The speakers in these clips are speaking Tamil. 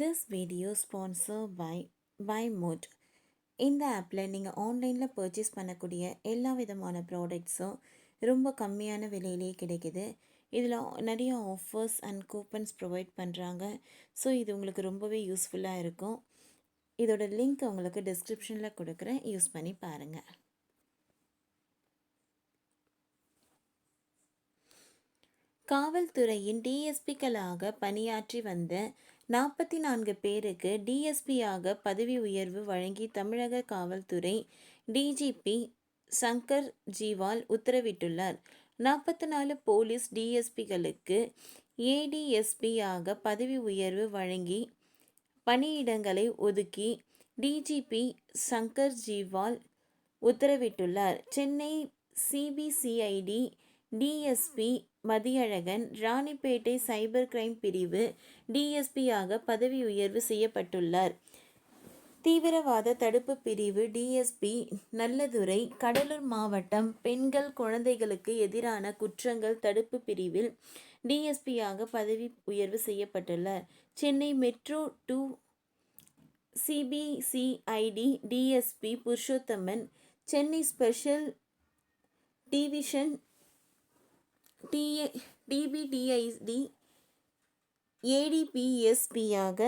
This video sponsor by buy mode இந்த ஆப்பில் நீங்கள் ஆன்லைனில் பர்ச்சேஸ் பண்ணக்கூடிய எல்லா விதமான ப்ராடக்ட்ஸும் ரொம்ப கம்மியான விலையிலேயே கிடைக்குது. இதில் நிறைய ஆஃபர்ஸ் அண்ட் கூப்பன்ஸ் ப்ரொவைட் பண்ணுறாங்க ஸோ இது உங்களுக்கு ரொம்பவே யூஸ்ஃபுல்லாக இருக்கும். இதோட லிங்க் உங்களுக்கு டிஸ்கிரிப்ஷனில் கொடுக்குறேன். யூஸ் பண்ணி பாருங்கள் காவல்துறையின் டிஎஸ்பிக்களாக பணியாற்றி வந்த நாற்பத்தி நான்கு பேருக்கு டிஎஸ்பியாக பதவி உயர்வு வழங்கி தமிழக காவல்துறை டிஜிபி சங்கர் ஜிவால் உத்தரவிட்டுள்ளார். நாற்பத்தி நாலு போலீஸ் டிஎஸ்பிகளுக்கு ஏடிஎஸ்பியாக பதவி உயர்வு வழங்கி பணியிடங்களை ஒதுக்கி டிஜிபி சங்கர் ஜிவால் உத்தரவிட்டுள்ளார். Chennai CBCID DSP Mathiyazhagan Ranipet cyber crime பிரிவு டிஎஸ்பியாக பதவி உயர்வு செய்யப்பட்டுள்ளார். தீவிரவாத தடுப்பு பிரிவு டிஎஸ்பி நல்லதுரை கடலூர் மாவட்டம் பெண்கள் குழந்தைகளுக்கு எதிரான குற்றங்கள் தடுப்பு பிரிவில் டிஎஸ்பியாக பதவி உயர்வு செய்யப்பட்டுள்ளார். Chennai metro two CBCID DSP Purushothaman Chennai special division DA டிபிடிஐடி ஏடிபிஎஸ்பியாக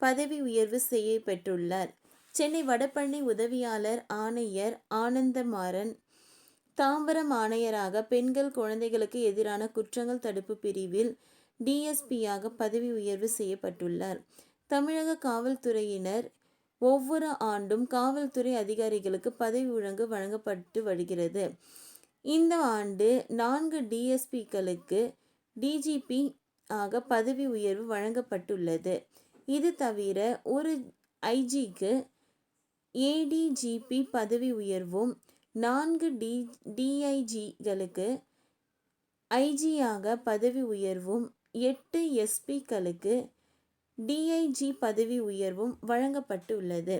பதவி உயர்வு செய்யப்பட்டுள்ளார் சென்னை வடபழனி உதவியாளர் ஆணையர் ஆனந்தமாறன் தாம்பரம் ஆணையராக பெண்கள் குழந்தைகளுக்கு எதிரான குற்றங்கள் தடுப்பு பிரிவில் டிஎஸ்பியாக பதவி உயர்வு செய்யப்பட்டுள்ளார். தமிழக காவல்துறையினர் ஒவ்வொரு ஆண்டும் காவல்துறை அதிகாரிகளுக்கு பதவி ஒழுங்கு வழங்கப்பட்டு வருகிறது. இந்த ஆண்டு நான்கு டிஎஸ்பிக்களுக்கு டிஜிபி ஆக பதவி உயர்வு வழங்கப்பட்டுள்ளது. இது தவிர ஒரு ஐஜிக்கு ஏடிஜிபி பதவி உயர்வும் நான்கு டி டிஐஜிகளுக்கு ஐஜியாக பதவி உயர்வும் எட்டு எஸ்பிக்களுக்கு டிஐஜி பதவி உயர்வும் வழங்கப்பட்டுள்ளது.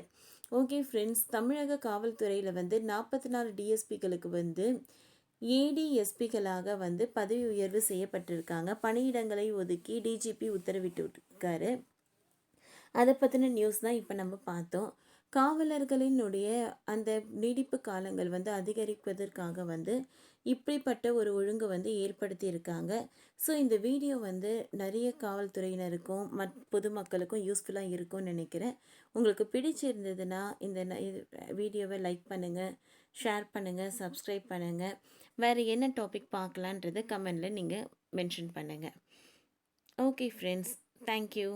ஓகே ஃப்ரெண்ட்ஸ் தமிழக காவல்துறையில் வந்து நாற்பத்தி நாலு டிஎஸ்பிகளுக்கு வந்து ஏடிஎஸ்பிகளாக வந்து பதவி உயர்வு செய்யப்பட்டிருக்காங்க. பணியிடங்களை ஒதுக்கி டிஜிபி உத்தரவிட்டு இருக்காரு அதை பற்றின நியூஸ் தான் இப்போ நம்ம பார்த்தோம். காவலர்களினுடைய அந்த நீடிப்பு காலங்கள் வந்து அதிகரிப்பதற்காக வந்து இப்படிப்பட்ட ஒரு ஒழுங்கு வந்து ஏற்படுத்தியிருக்காங்க. ஸோ இந்த வீடியோ வந்து நிறைய காவல்துறையினருக்கும் மத் பொதுமக்களுக்கும் யூஸ்ஃபுல்லாக இருக்கும்னு நினைக்கிறேன். உங்களுக்கு பிடிச்சிருந்ததுன்னா இந்த வீடியோவை லைக் பண்ணுங்கள் ஷேர் பண்ணுங்கள் சப்ஸ்கிரைப் பண்ணுங்கள் வேறு என்ன டாபிக் பார்க்கலான்றதை கமெண்டில் நீங்கள் மென்ஷன் பண்ணுங்கள் ஓகே ஃப்ரெண்ட்ஸ் தேங்க்யூ